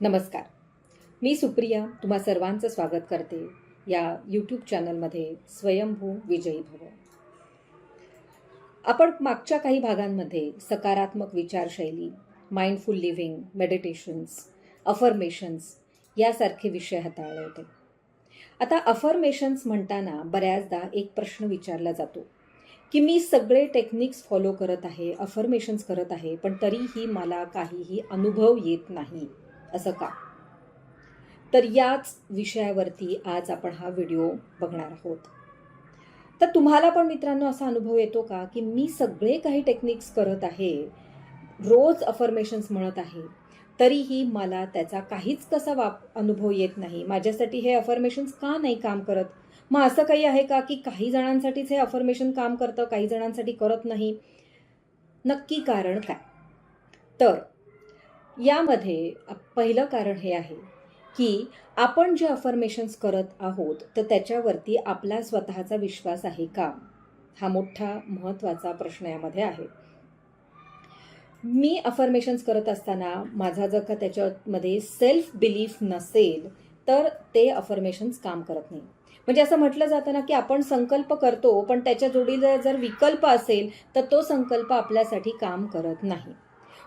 नमस्कार. मी सुप्रिया तुम्हा सर्वांचं स्वागत करते या यूट्यूब चॅनलमध्ये स्वयंभू विजयी भव. आपण मागच्या काही भागांमध्ये सकारात्मक विचारशैली माइंडफुल लिव्हिंग मेडिटेशन्स अफर्मेशन्स यासारखे विषय हाताळले होते. आता अफर्मेशन्स म्हणताना बऱ्याचदा एक प्रश्न विचारला जातो की मी सगळे टेक्निक्स फॉलो करत आहे अफर्मेशन्स करत आहे पण तरीही मला काहीही अनुभव येत नाही असं का? तर याच विषयावरती आज आपण हा व्हिडिओ बघणार आहोत. तर तुम्हाला पण मित्रांनो असा अनुभव येतो का की मी सगळे काही टेक्निक्स करत आहे रोज अफर्मेशन्स म्हणत आहे तरीही मला त्याचा काहीच कसा वाप अनुभव येत नाही. माझ्यासाठी हे अफर्मेशन्स का नाही काम करत? मग असं काही आहे का की काही जणांसाठीच हे अफर्मेशन काम करतं काही जणांसाठी करत नाही? नक्की कारण काय? तर यामध्ये पहिलं कारण हे आहे की आपण जे अफर्मेशन्स करत आहोत तर त्याच्यावरती आपला स्वतःचा विश्वास आहे का? हा मोठा महत्त्वाचा प्रश्न यामध्ये आहे. मी अफर्मेशन्स करत असताना माझा जर का त्याच्यामध्ये सेल्फ बिलीफ नसेल तर ते अफर्मेशन्स काम करत नाही. म्हणजे असं म्हटलं जातं ना की आपण संकल्प करतो पण त्याच्या जोडीला जर विकल्प असेल तर तो संकल्प आपल्यासाठी काम करत नाही.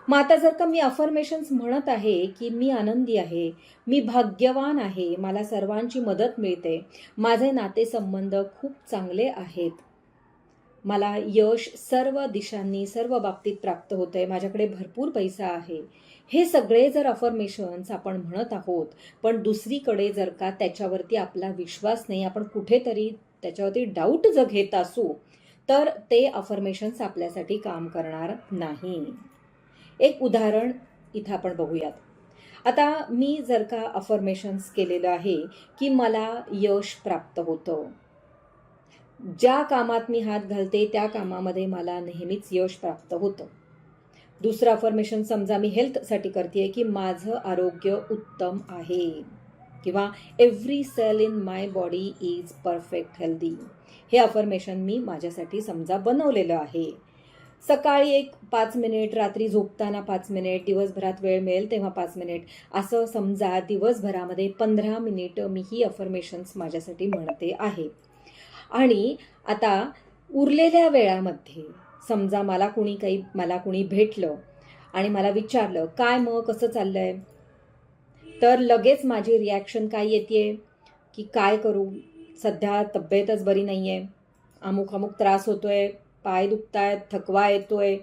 मग आता जर का मी अफर्मेशन्स म्हणत आहे की मी आनंदी आहे मी भाग्यवान आहे मला सर्वांची मदत मिळते माझे नातेसंबंध खूप चांगले आहेत मला यश सर्व दिशांनी सर्व बाबतीत प्राप्त होतं आहे माझ्याकडे भरपूर पैसा आहे. हे सगळे जर अफर्मेशन्स आपण म्हणत आहोत पण दुसरीकडे जर का त्याच्यावरती आपला विश्वास नाही आपण कुठेतरी त्याच्यावरती डाऊट जर घेत असू तर ते अफर्मेशन्स आपल्यासाठी काम करणार नाही. एक उदाहरण इथं आपण बघूयात. आता मी जर का अफर्मेशन्स केलेलं आहे की मला यश प्राप्त होतं. ज्या कामात मी हात घालते त्या कामामध्ये मला नेहमीच यश प्राप्त होतं. दुसरं अफर्मेशन समजा मी हेल्थसाठी करते की माझं आरोग्य उत्तम आहे. किंवा every cell in my body is perfect healthy हे अफर्मेशन मी माझ्यासाठी समजा बनवलेलं आहे. सकाळी एक पाच मिनिट रात्री झोपताना पाच मिनिट दिवसभरात वेळ मिळेल तेव्हा पाच मिनिट असं समजा दिवसभरामध्ये पंधरा मिनिट मी ही अफर्मेशन्स माझ्यासाठी म्हणते आहे. आणि आता उरलेल्या वेळामध्ये समजा मला कुणी काही मला कुणी भेटलं आणि मला विचारलं काय मग? कसं चाललं आहे तर लगेच माझी रिॲक्शन काय येते की काय करू? सध्या तब्येतच बरी नाही आहे अमुक अमुक त्रास होतो आहे पाय दुखतायत थकवा येतो आहे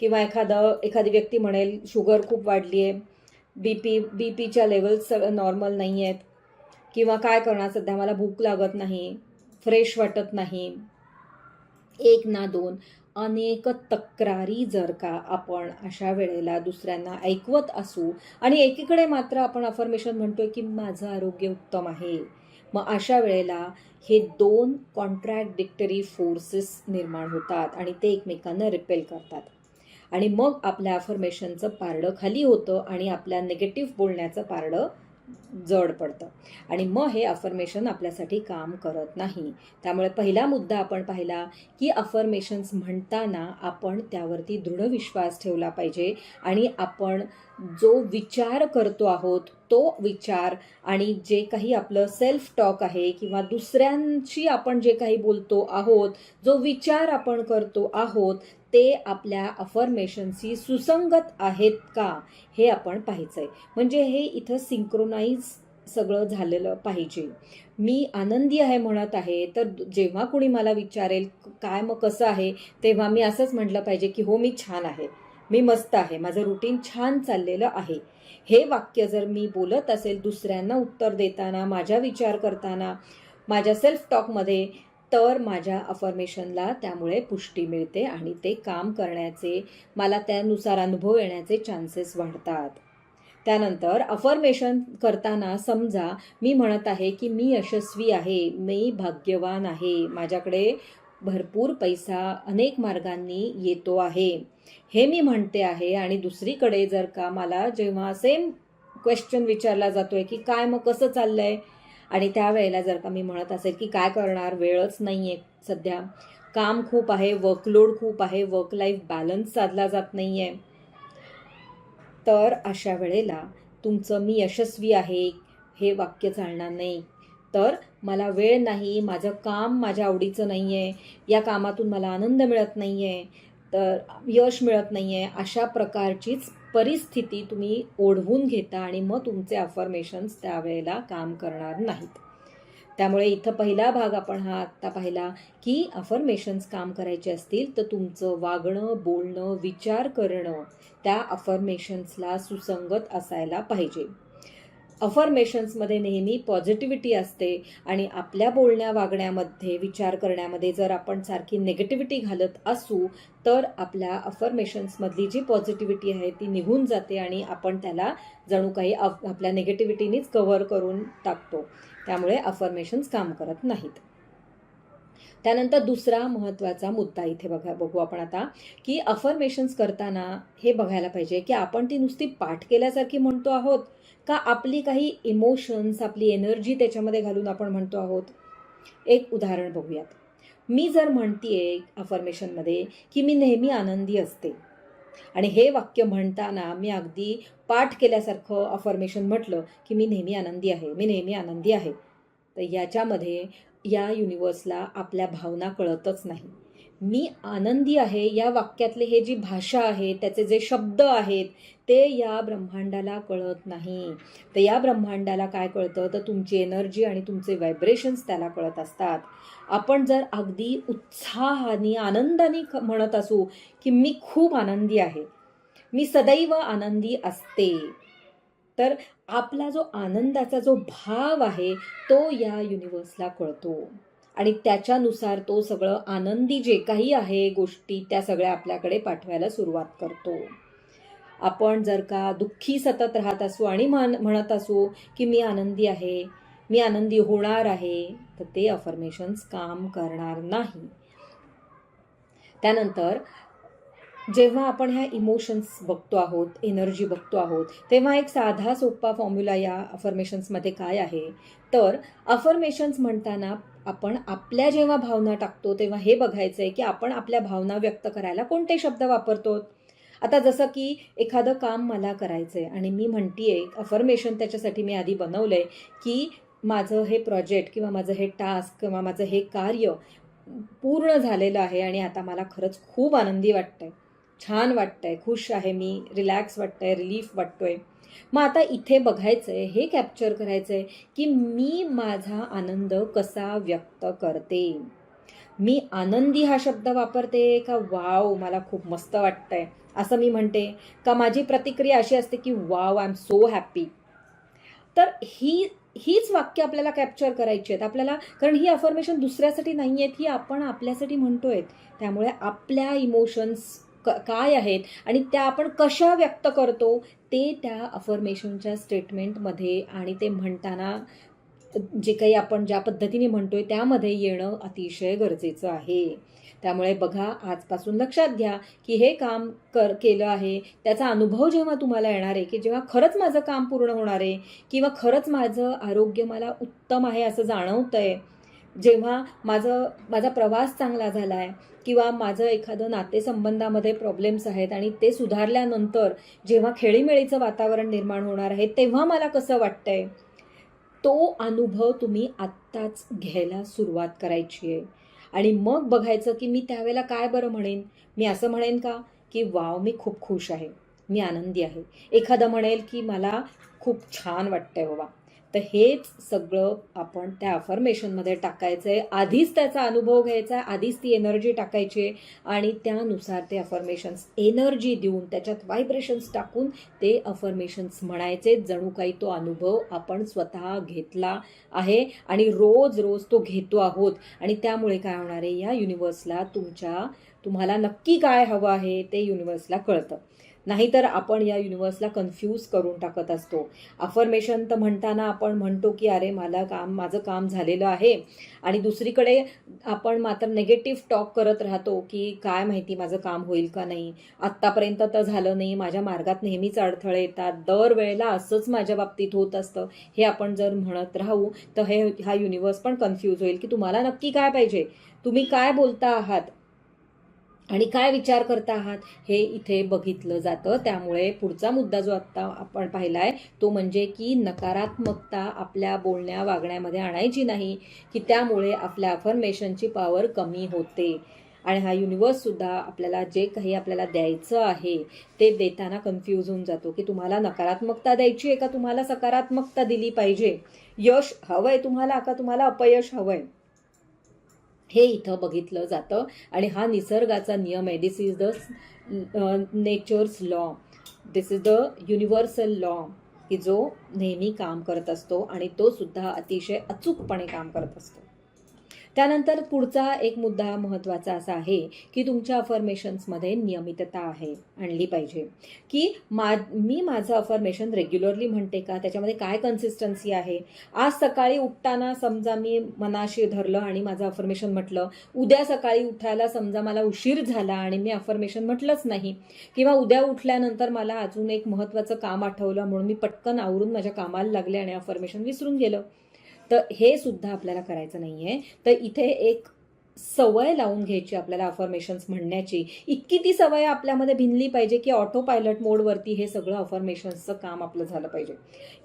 किंवा एखादं एखादी व्यक्ती म्हणेल शुगर खूप वाढली आहे बी पी बी पीच्या लेवल्स नॉर्मल नाही आहेत किंवा काय करणार? सध्या मला भूक लागत नाही. फ्रेश वाटत नाही. एक ना दोन अनेक तक्रारी जर का आपण अशा वेळेला दुसऱ्यांना ऐकवत असू आणि एकीकडे मात्र आपण अफर्मेशन म्हणतोय की माझं आरोग्य उत्तम आहे. मग अशा वेळेला हे दोन कॉन्ट्रॅक्डिक्टरी फोर्सेस निर्माण होतात आणि ते एकमेकांना रिपेल करतात. आणि मग आपल्या अफर्मेशनचं पारडं खाली होतं आणि आपल्या निगेटिव्ह बोलण्याचं पारडं जड पडतं. आणि मग हे अफर्मेशन आपल्यासाठी काम करत नाही. त्यामुळे पहिला मुद्दा आपण पाहिला की अफर्मेशन्स म्हणताना आपण त्यावरती दृढ विश्वास ठेवला पाहिजे आणि आपण जो विचार करतो आहोत तो विचार आणि जे काही आपलं सेल्फ टॉक आहे किंवा दुसऱ्यांशी आपण जे काही बोलतो आहोत जो विचार आपण करतो आहोत ते आपल्या अफर्मेशनशी सुसंगत आहेत का हे आपण पाहायचं आहे म्हणजे हे इथं सिंक्रोनाईज सगळं झालेलं पाहिजे. मी आनंदी आहे म्हणत आहे तर जेव्हा कुणी मला विचारेल काय मग कसं आहे? तेव्हा मी असंच म्हटलं पाहिजे की हो मी छान आहे. मी मस्त आहे. माझं रुटीन छान चाललेलं आहे. हे वाक्य जर मी बोलत असेल दुसऱ्यांना उत्तर देताना माझ्या विचार करताना माझ्या सेल्फ टॉकमध्ये तर माझ्या अफर्मेशनला त्यामुळे पुष्टी मिळते आणि ते काम करण्याचे मला त्यानुसार अनुभव येण्याचे चान्सेस वाढतात. त्यानंतर अफर्मेशन करताना समजा मी म्हणत आहे की मी यशस्वी आहे मी भाग्यवान आहे माझ्याकडे भरपूर पैसा अनेक मार्गांनी येतो आहे. हे मी म्हणते आहे आणि दुसरीकडे जर का मला जेव्हा सेम क्वेश्चन विचारला जातो आहे की काय मग कसं चाललं आहे आणि त्यावेळेला जर का मी म्हणत असेल की काय करणार वेळच नाही आहे सध्या. काम खूप आहे वर्कलोड खूप आहे वर्क लाईफ बॅलन्स साधला जात नाही आहे तर अशा वेळेला तुमचं मी यशस्वी आहे हे वाक्य चालणार नाही. तर मला वेळ नाही माझं काम माझ्या आवडीचं नाही आहे या कामातून मला आनंद मिळत नाही आहे तर यश मिळत नाही आहे अशा प्रकारचीच परिस्थिती तुम्ही ओढवून घेता आणि मग तुमचे अफर्मेशन्स त्यावेळेला काम करणार नाहीत. त्यामुळे इथं पहिला भाग आपण हा आत्ता पाहिला की अफर्मेशन्स काम करायचे असतील तर तुमचं वागणं बोलणं विचार करणं त्या अफर्मेशन्सला सुसंगत असायला पाहिजे. अफर्मेशन्समध्ये नेहमी पॉझिटिव्हिटी असते आणि आपल्या बोलण्या वागण्यामध्ये विचार करण्यामध्ये जर आपण सारखी निगेटिव्हिटी घालत असू तर आपल्या अफर्मेशन्समधली जी पॉझिटिव्हिटी आहे ती निघून जाते आणि आपण त्याला जणू काही अफ आपल्या निगेटिव्हिटीनीच कव्हर करून टाकतो. त्यामुळे अफर्मेशन्स काम करत नाहीत. त्यानंतर दुसरा महत्त्वाचा मुद्दा इथे बघा बघू आपण आता की अफर्मेशन्स करताना हे बघायला पाहिजे की आपण ती नुसती पाठ केल्यासारखी म्हणतो आहोत का आपली काही इमोशन्स आपली एनर्जी त्याच्यामध्ये घालून आपण म्हणतो आहोत. एक उदाहरण बघूयात. मी जर म्हणतीये अफर्मेशनमध्ये की मी नेहमी आनंदी असते. आणि हे वाक्य म्हणताना मी अगदी पाठ केल्यासारखं अफर्मेशन म्हटलं की मी नेहमी आनंदी आहे मी नेहमी आनंदी आहे. तर याच्यामध्ये या युनिवर्सला आपल्या भावना कळतच नाही. मी आनंदी आहे या वाक्यातले हे जी भाषा आहे त्याचे जे शब्द आहेत ते या ब्रह्मांडाला कळत नाही. तर या ब्रह्मांडाला काय कळतं? तर तुमची एनर्जी आणि तुमचे व्हायब्रेशन्स त्याला कळत असतात. आपण जर अगदी उत्साहाने आनंदाने क- म्हणत असू की मी खूप आनंदी आहे मी सदैव आनंदी असते तर आपला जो आनंदाचा जो भाव आहे तो या युनिवर्सला कळतो. आणि त्याच्यानुसार तो सगळं आनंदी जे काही आहे गोष्टी त्या सगळ्या आपल्याकडे पाठवायला सुरुवात करतो. आपण जर का दुःखी सतत राहत असू आणि म्हण म्हणत असू की मी आनंदी आहे मी आनंदी होणार आहे तर ते अफर्मेशन्स काम करणार नाही. त्यानंतर जेव्हा आपण ह्या इमोशन्स बघतो आहोत एनर्जी बघतो आहोत तेव्हा एक साधा सोपा फॉर्म्युला या अफर्मेशन्समध्ये काय आहे? तर अफर्मेशन्स म्हणताना आपण आपल्या जेव्हा भावना टाकतो तेव्हा हे बघायचं आहे की आपण आपल्या भावना व्यक्त करायला कोणते शब्द वापरतो आता जसं की एखादं काम मला करायचं आहे आणि मी म्हणतीये अफर्मेशन त्याच्यासाठी मी आधी बनवलं आहे की माझं हे प्रोजेक्ट किंवा माझं हे टास्क किंवा माझं हे कार्य पूर्ण झालेलं आहे आणि आता मला खरंच खूप आनंदी वाटतं आहे छान वाटतंय खुश आहे मी रिलॅक्स वाटतंय रिलीफ वाटतोय. मग आता इथे बघायचं आहे हे कॅप्चर करायचं आहे की मी माझा आनंद कसा व्यक्त करते? मी आनंदी हा शब्द वापरते का वाव मला खूप मस्त वाटतंय असं मी म्हणते. का माझी प्रतिक्रिया अशी असते की wow I am so happy तर ही हीच वाक्य आपल्याला कॅप्चर करायची आहेत. आपल्याला कारण ही अफर्मेशन दुसऱ्यासाठी नाही आहेत ही आपण आपल्यासाठी म्हणतो आहेत त्यामुळे आपल्या इमोशन्स क काय आहेत आणि त्या आपण कशा व्यक्त करतो ते त्या अफर्मेशनच्या स्टेटमेंटमध्ये आणि ते म्हणताना जे काही आपण ज्या पद्धतीने म्हणतोय त्यामध्ये येणं अतिशय गरजेचं आहे. त्यामुळे बघा आजपासून लक्षात घ्या की हे काम कर केलं आहे त्याचा अनुभव जेव्हा तुम्हाला येणार आहे की जेव्हा खरंच माझं काम पूर्ण होणार आहे किंवा खरंच माझं आरोग्य मला उत्तम आहे असं जाणवतं आहे जेव्हा माझं माझा प्रवास चांगला झाला आहे किंवा माझं एखादं नातेसंबंधामध्ये प्रॉब्लेम्स आहेत आणि ते सुधारल्यानंतर जेव्हा खेळीमेळीचं वातावरण निर्माण होणार आहे तेव्हा मला कसं वाटतंय? तो अनुभव तुम्ही आत्ताच घ्यायला सुरुवात करायची आहे. आणि मग बघायचं की मी त्यावेळेला काय बरं म्हणेन? मी असं म्हणेन का? की वाव मी खूप खुश आहे. मी आनंदी आहे. एखादं म्हणेल की मला खूप छान वाटतंय बाबा. तर हेच सगळं आपण त्या अफर्मेशनमध्ये टाकायचं आहे आधीच त्याचा अनुभव घ्यायचा आहे आधीच ती एनर्जी टाकायची आहे आणि त्यानुसार ते अफर्मेशन्स एनर्जी देऊन त्याच्यात व्हायब्रेशन्स टाकून ते अफर्मेशन्स म्हणायचे. जणू काही तो अनुभव आपण स्वतः घेतला आहे आणि रोज रोज तो घेतो आहोत. आणि त्यामुळे काय होणार आहे? या युनिवर्सला तुमच्या तुम्हाला नक्की काय हवं आहे ते युनिवर्सला कळतं. नाहीतर आपण या युनिवर्सला कन्फ्यूज करून टाकत असतो. अफर्मेशन तर म्हणताना आपण म्हणतो की अरे मला काम माझं काम झालेलं आहे. आणि दुसरीकडे आपण मात्र नेगेटिव्ह टॉक करत राहतो की काय माहिती माझं काम होईल का नाही? आत्तापर्यंत तर झालं नाही. माझ्या मार्गात नेहमीच अडथळे येतात. दरवेळेला असंच माझ्या बाबतीत होत असतं. हे आपण जर म्हणत राहू तर हे हा युनिवर्स पण कन्फ्यूज होईल की तुम्हाला नक्की काय पाहिजे? तुम्ही काय बोलता आहात? आणि काय विचार करता आहात हे इथे बघितलं जातं. त्यामुळे पुढचा मुद्दा जो आत्ता आपण पाहिला आहे तो म्हणजे की नकारात्मकता आपल्या बोलण्या वागण्यामध्ये आणायची नाही की त्यामुळे आपल्या अफर्मेशनची पॉवर कमी होते. आणि हा युनिवर्ससुद्धा आपल्याला जे काही आपल्याला द्यायचं आहे ते देताना कन्फ्यूज होऊन जातो की तुम्हाला नकारात्मकता द्यायची आहे का? तुम्हाला सकारात्मकता दिली पाहिजे. यश हवं आहे तुम्हाला का? तुम्हाला अपयश हवं आहे हे इथं बघितलं जातं. आणि हा निसर्गाचा नियम आहे. This is the nature's law this is the universal law की जो नेहमी काम करत असतो आणि तो सुद्धा अतिशय अचूकपणे काम करत असतो. त्यानंतर पुढचा एक मुद्दा महत्त्वाचा असा आहे की तुमच्या अफर्मेशन्समध्ये नियमितता आहे आणली पाहिजे. की मा मी माझं अफर्मेशन रेग्युलरली म्हणते का? त्याच्यामध्ये काय कन्सिस्टन्सी आहे? आज सकाळी उठताना समजा मी मनाशी धरलं आणि माझं अफर्मेशन म्हटलं उद्या सकाळी उठायला समजा मला उशीर झाला आणि मी अफर्मेशन म्हटलंच नाही किंवा उद्या उठल्यानंतर मला अजून एक महत्त्वाचं काम आठवलं म्हणून मी पटकन आवरून माझ्या कामाला लागले आणि अफर्मेशन विसरून गेलं तर हे सुद्धा आपल्याला करायचं नाही आहे तर इथे एक सवय लावून घ्यायची आपल्याला अफर्मेशन्स म्हणण्याची. इतकी ती सवय आपल्यामध्ये भिनली पाहिजे की ऑटो पायलट मोडवरती हे सगळं अफर्मेशन्सचं काम आपलं झालं पाहिजे.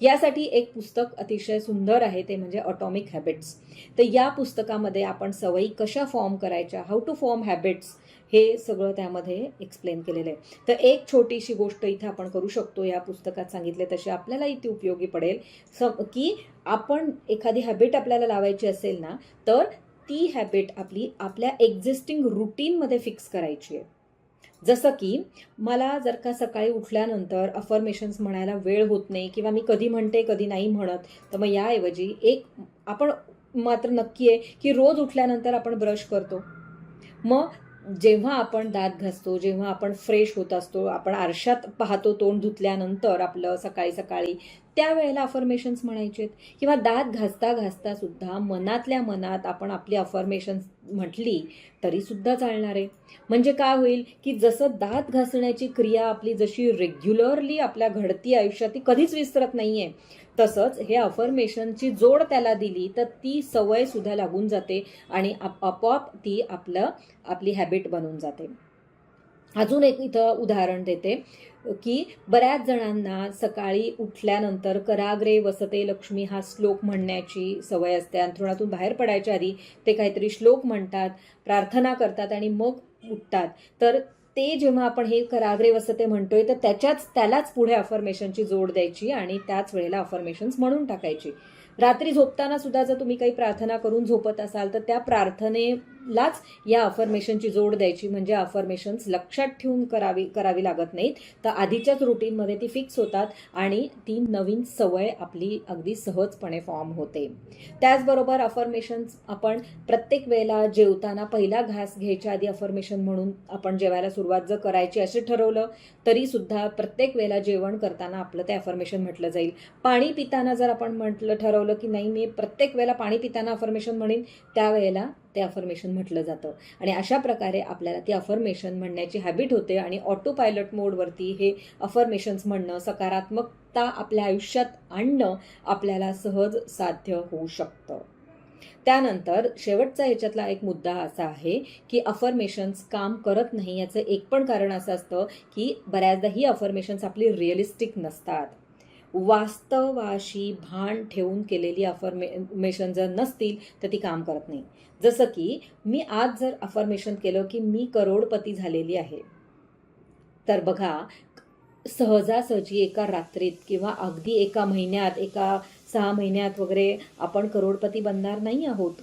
यासाठी एक पुस्तक अतिशय सुंदर आहे ते म्हणजे ऑटॉमिक हॅबिट्स तर या पुस्तकामध्ये आपण सवयी कशा फॉर्म करायच्या हाऊ टू फॉर्म हॅबिट्स हे सगळं त्यामध्ये एक्सप्लेन केलेलं आहे. तर एक छोटीशी गोष्ट इथे आपण करू शकतो या पुस्तकात सांगितले तशी आपल्याला इथे उपयोगी पडेल. स की आपण एखादी हॅबिट आपल्याला लावायची असेल ना तर ती हॅबिट आपली आपल्या एक्झिस्टिंग रुटीनमध्ये फिक्स करायची आहे. जसं की मला जर का सकाळी उठल्यानंतर अफर्मेशन्स म्हणायला वेळ होत नाही किंवा मी कधी म्हणते कधी नाही म्हणत तर मग याऐवजी एक आपण मात्र नक्की आहे की रोज उठल्यानंतर आपण ब्रश करतो. मग जेव्हा आपण दात घासतो जेव्हा आपण फ्रेश होत असतो आपण आरशात पाहतो तोंड धुतल्यानंतर आपलं सकाळी सकाळी त्यावेळेला अफर्मेशन्स म्हणायचे किंवा दात घासता घासता सुद्धा मनातल्या मनात आपण आपली अफर्मेशन्स म्हटली तरीसुद्धा चालणार आहे. म्हणजे काय होईल की जसं दात घासण्याची क्रिया आपली जशी रेग्युलरली आपल्या घडती आयुष्यात ती कधीच विसरत नाही आहे तसंच हे अफर्मेशनची जोड त्याला दिली तर ती सवय सुद्धा लागून जाते आणि आप- आपोआप ती आपलं आपली हॅबिट बनून जाते. अजून एक इथं उदाहरण देते की बऱ्याच जणांना सकाळी उठल्यानंतर कराग्रे वसते लक्ष्मी हा श्लोक म्हणण्याची सवय असते. अंथरुणातून बाहेर पडायच्या आधी ते काहीतरी श्लोक म्हणतात प्रार्थना करतात आणि मग उठतात. तर ते जेव्हा आपण हे कराग्रे वसते म्हणतोय तर त्याच्याच त्यालाच पुढे अफर्मेशनची जोड द्यायची आणि त्याच वेळेला अफर्मेशन्स म्हणून टाकायची. रात्री झोपताना सुद्धा जर तुम्ही काही प्रार्थना करून झोपत असाल तर त्या प्रार्थने लाच या अफर्मेशनची जोड द्यायची म्हणजे अफर्मेशन्स लक्षात ठेवून करावी करावी लागत नाहीत. तर आधीच्याच रुटीनमध्ये ती फिक्स होतात आणि ती नवीन सवय आपली अगदी सहजपणे फॉर्म होते. त्याचबरोबर अफर्मेशन्स आपण प्रत्येक वेळेला जेवताना पहिला घास घ्यायच्या आधी अफर्मेशन म्हणून आपण जेवायला सुरुवात जर करायची असे ठरवलं तरीसुद्धा प्रत्येक वेळेला जेवण करताना आपलं ते अफर्मेशन म्हटलं जाईल. पाणी पिताना जर आपण म्हटलं ठरवलं की नाही मी प्रत्येक वेळेला पाणी पिताना अफर्मेशन म्हणेन त्यावेळेला ते अफर्मेशन म्हटलं जातं. आणि अशा प्रकारे आपल्याला ती अफर्मेशन म्हणण्याची हॅबिट होते आणि ऑटो पायलट मोडवरती हे अफर्मेशन्स म्हणणं सकारात्मकता आपल्या आयुष्यात आणणं आपल्याला सहज साध्य होऊ शकतं. त्यानंतर शेवटचा ह्याच्यातला एक मुद्दा असा आहे की अफर्मेशन्स काम करत नाही याचं एक पण कारण असं असतं की बऱ्याचदा ही अफर्मेशन्स आपली रिअलिस्टिक नसतात. वास्तवाशी भान ठेवून केलेली अफर्मेशन जर नसतील तर ती काम करत नाही. जसं की मी आज जर अफर्मेशन केलं की मी करोडपती झालेली आहे. तर बघा सहजासहजी एका रात्रीत किंवा अगदी एका महिन्यात एका सहा महिन्यात वगैरे आपण करोडपती बनणार नाही आहोत.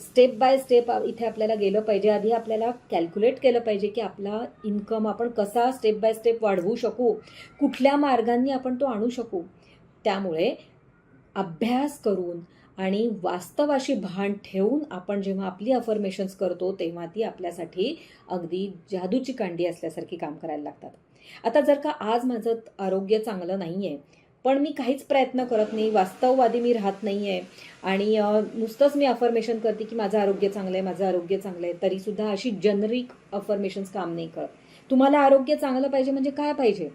स्टेप बाय स्टेप इथे आपल्याला गेलं पाहिजे. आधी आपल्याला कॅल्क्युलेट केलं पाहिजे की आपला इन्कम आपण कसा स्टेप बाय स्टेप वाढवू शकू कुठल्या मार्गांनी आपण तो आणू शकू. त्यामुळे अभ्यास करून आणि वास्तवाशी भान ठेवून आपण जेव्हा आपली अफर्मेशन्स करतो तेव्हा ती आपल्यासाठी अगदी जादूची कांडी असल्यासारखी काम करायला लागतात. आता जर का आज माझं आरोग्य चांगलं नाही आहे पण मी काहीच प्रयत्न करत नाही. वास्तववादी मी राहत नाही आहे आणि नुसतंच मी अफर्मेशन करते की माझं आरोग्य चांगलं आहे माझं आरोग्य चांगलं आहे तरीसुद्धा अशी जनरिक अफर्मेशन्स काम नाही करत. तुम्हाला आरोग्य चांगलं पाहिजे म्हणजे काय पाहिजे?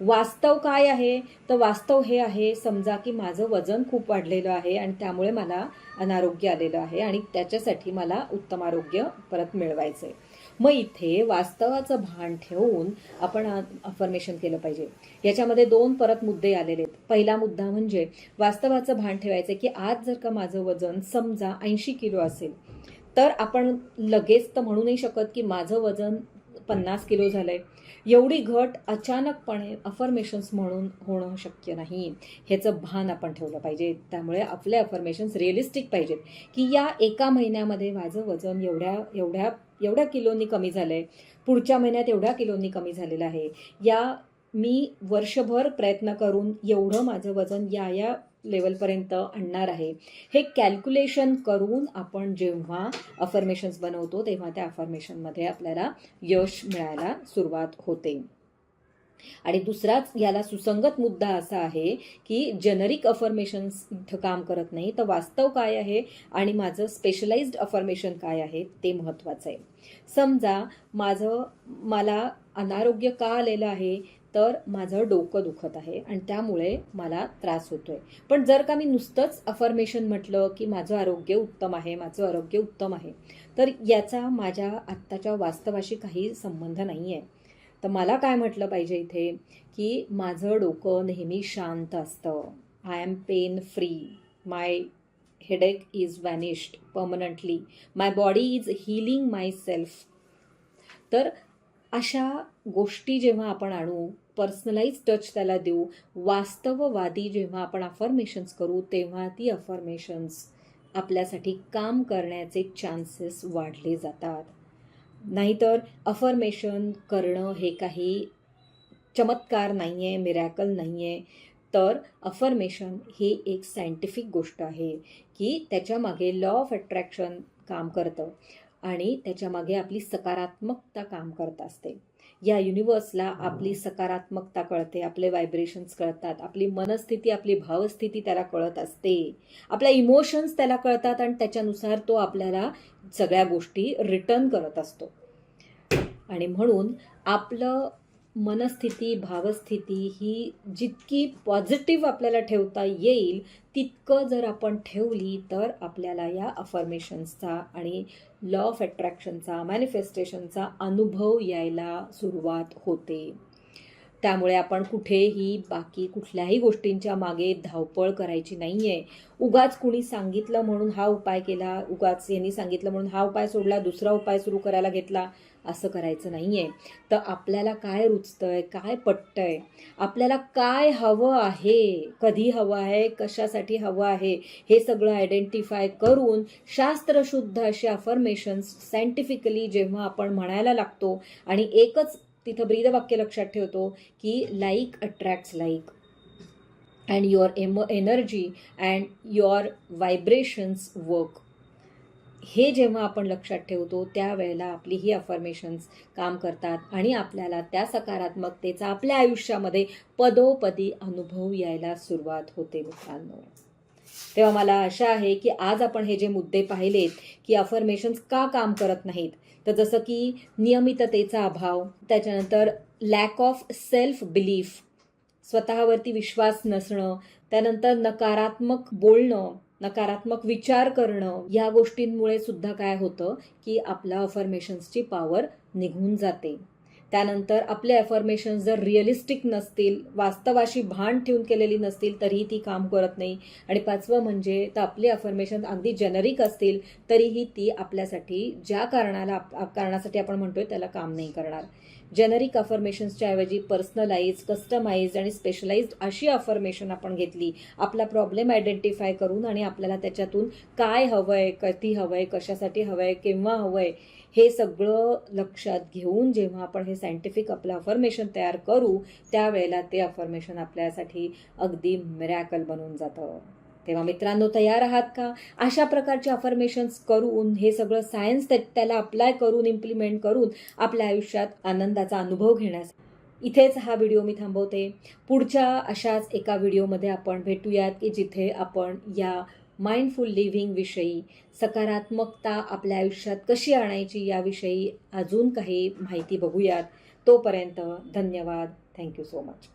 वास्तव काय आहे? तर वास्तव हे आहे समजा की माझं वजन खूप वाढलेलं आहे आणि त्यामुळे मला अनारोग्य आलेलं आहे आणि त्याच्यासाठी मला उत्तम आरोग्य परत मिळवायचं आहे मग इथे वास्तवाचं भान ठेवून आपण अफर्मेशन केलं पाहिजे. याच्यामध्ये दोन परत मुद्दे आलेले आहेत. पहिला मुद्दा म्हणजे वास्तवाचं भान ठेवायचं की आज जर का माझं वजन समजा ऐंशी किलो असेल तर आपण लगेच तर म्हणू नाही शकत की माझं वजन पन्नास किलो झालं आहे एवढी घट अचानकपणे अफर्मेशन्स म्हणून होणं शक्य नाही. ह्याचं भान आपण ठेवलं पाहिजे. त्यामुळे आपले अफर्मेशन्स रिअलिस्टिक पाहिजेत. की या एका महिन्यामध्ये माझं वजन एवढ्या एवढ्या एवढ्या किलोनी कमी झालं आहे पुढच्या महिन्यात एवढ्या किलोनी कमी झालेलं आहे. या मी वर्षभर प्रयत्न करून एवढं माझं वजन या या लेवलपर्यंत आणणार आहे. हे कॅल्क्युलेशन करून आपण जेव्हा अफर्मेशन्स बनवतो तेव्हा त्या अफर्मेशनमध्ये आपल्याला यश मिळायला सुरुवात होते. आणि दुसराच याला सुसंगत मुद्दा असा आहे की जेनरिक अफर्मेशन्स इथं काम करत नाही तर वास्तव काय आहे आणि माझं स्पेशलाइज्ड अफर्मेशन काय आहे ते महत्त्वाचं आहे. समजा माझं मला अनारोग्य का आलेलं आहे? तर माझं डोकं दुखत आहे आणि त्यामुळे मला त्रास होतोय. पण जर का मी नुसतंच अफर्मेशन म्हटलं की माझं आरोग्य उत्तम आहे माझं आरोग्य उत्तम आहे तर याचा माझ्या आत्ताच्या वास्तवाशी काही संबंध नाही आहे तर मला काय म्हटलं पाहिजे इथे की माझं डोकं नेहमी शांत असतं. I am pain free my headache is vanished permanently my body is healing myself तर अशा गोष्टी जेव्हा आपण आणू पर्सनलाइज टच त्याला देऊ. वास्तववादी जेव्हा आपण अफर्मेशन्स करू तेव्हा ती अफर्मेशन्स आपल्यासाठी काम करण्याचे चान्सेस वाढले जातात. नाहीतर अफर्मेशन करणं हे काही चमत्कार नाही आहे मिरॅकल नाही आहे तर अफर्मेशन ही एक सायंटिफिक गोष्ट आहे की त्याच्यामागे लॉ ऑफ अट्रॅक्शन काम करतं आणि त्याच्यामागे आपली सकारात्मकता काम करत असते. या युनिवर्सला आपली सकारात्मकता कळते आपले व्हायब्रेशन्स कळतात आपली मनस्थिती आपली भावस्थिती त्याला कळत असते. आपल्या इमोशन्स त्याला कळतात आणि त्याच्यानुसार तो आपल्याला सगळ्या गोष्टी रिटर्न करत असतो. आणि म्हणून आपलं मनस्थिती भावस्थिती ही जितकी पॉझिटिव्ह आपल्याला ठेवता येईल तितकं जर आपण ठेवली तर आपल्याला या अफर्मेशन्सचा आणि लॉ ऑफ अट्रॅक्शनचा मॅनिफेस्टेशनचा अनुभव यायला सुरुवात होते. त्यामुळे आपण कुठेही बाकी कुठल्याही गोष्टींच्या मागे धावपळ करायची नाही आहे उगाच कुणी सांगितलं म्हणून हा उपाय केला उगाच यांनी सांगितलं म्हणून हा उपाय सोडला दुसरा उपाय सुरू करायला घेतला असं करायचं नाही आहे तर आपल्याला काय रुचतं आहे काय पटतंय? आपल्याला काय हवं आहे? कधी हवं आहे? कशासाठी हवं आहे? हे सगळं आयडेंटिफाय करून शास्त्रशुद्ध असे अफर्मेशन्स सायंटिफिकली जेव्हा आपण म्हणायला लागतो आणि एकच तिथं ब्रीदवाक्य लक्षात ठेवतो की like attracts like and your um energy and your vibrations work हे जेव्हा आपण लक्षात ठेवतो त्यावेळेला आपली ही अफर्मेशन्स काम करतात आणि आपल्याला त्या सकारात्मकतेचा आपल्या आयुष्यामध्ये पदोपदी अनुभव यायला सुरुवात होते मित्रांनो. तेव्हा मला आशा आहे की आज आपण हे जे मुद्दे पाहिलेत की अफर्मेशन्स का काम करत नाहीत तर जसं की नियमिततेचा अभाव त्याच्यानंतर लॅक ऑफ सेल्फ बिलीफ स्वतःवरती विश्वास नसणं त्यानंतर नकारात्मक बोलणं नकारात्मक विचार करणं या गोष्टींमुळे सुद्धा काय होतं की आपल्या अफर्मेशन्सची पॉवर निघून जाते. त्यानंतर आपले अफर्मेशन्स जर रिअलिस्टिक नसतील वास्तवाशी भान ठेवून केलेली नसतील तरीही ती काम करत नाही. आणि पाचवं म्हणजे तर आपले अफर्मेशन अगदी जेनरिक असतील तरीही ती आपल्यासाठी ज्या कारणाला कारणासाठी आपण म्हणतोय त्याला काम नाही करणार. जेनरिक अफर्मेशन्सच्या ऐवजी पर्सनलाइज कस्टमाइज आणि स्पेशलाइज्ड अशी अफर्मेशन आपण घेतली. आपला प्रॉब्लेम आयडेंटिफाय करून आणि आपल्याला त्याच्यातून काय हवं आहे कधी हवं आहे कशासाठी हवं आहे केव्हा हवं आहे हे सगळं लक्षात घेऊन जेव्हा आपण हे सायंटिफिक आपलं अफर्मेशन तयार करू त्यावेळेला ते अफर्मेशन आपल्यासाठी अगदी मिरॅकल बनून जातं. तेव्हा मित्रांनो तयार आहात का? अशा प्रकारचे अफर्मेशन्स करून हे सगळं सायन्स त्याला अप्लाय करून इम्प्लिमेंट करून आपल्या आयुष्यात आनंदाचा अनुभव घेण्यास इथेच हा व्हिडिओ मी थांबवते. पुढच्या अशाच एका व्हिडिओमध्ये आपण भेटूयात की जिथे आपण या माइंडफुल लिव्हिंगविषयी सकारात्मकता आपल्या आयुष्यात कशी आणायची याविषयी अजून काही माहिती बघूयात. तोपर्यंत धन्यवाद. Thank you so much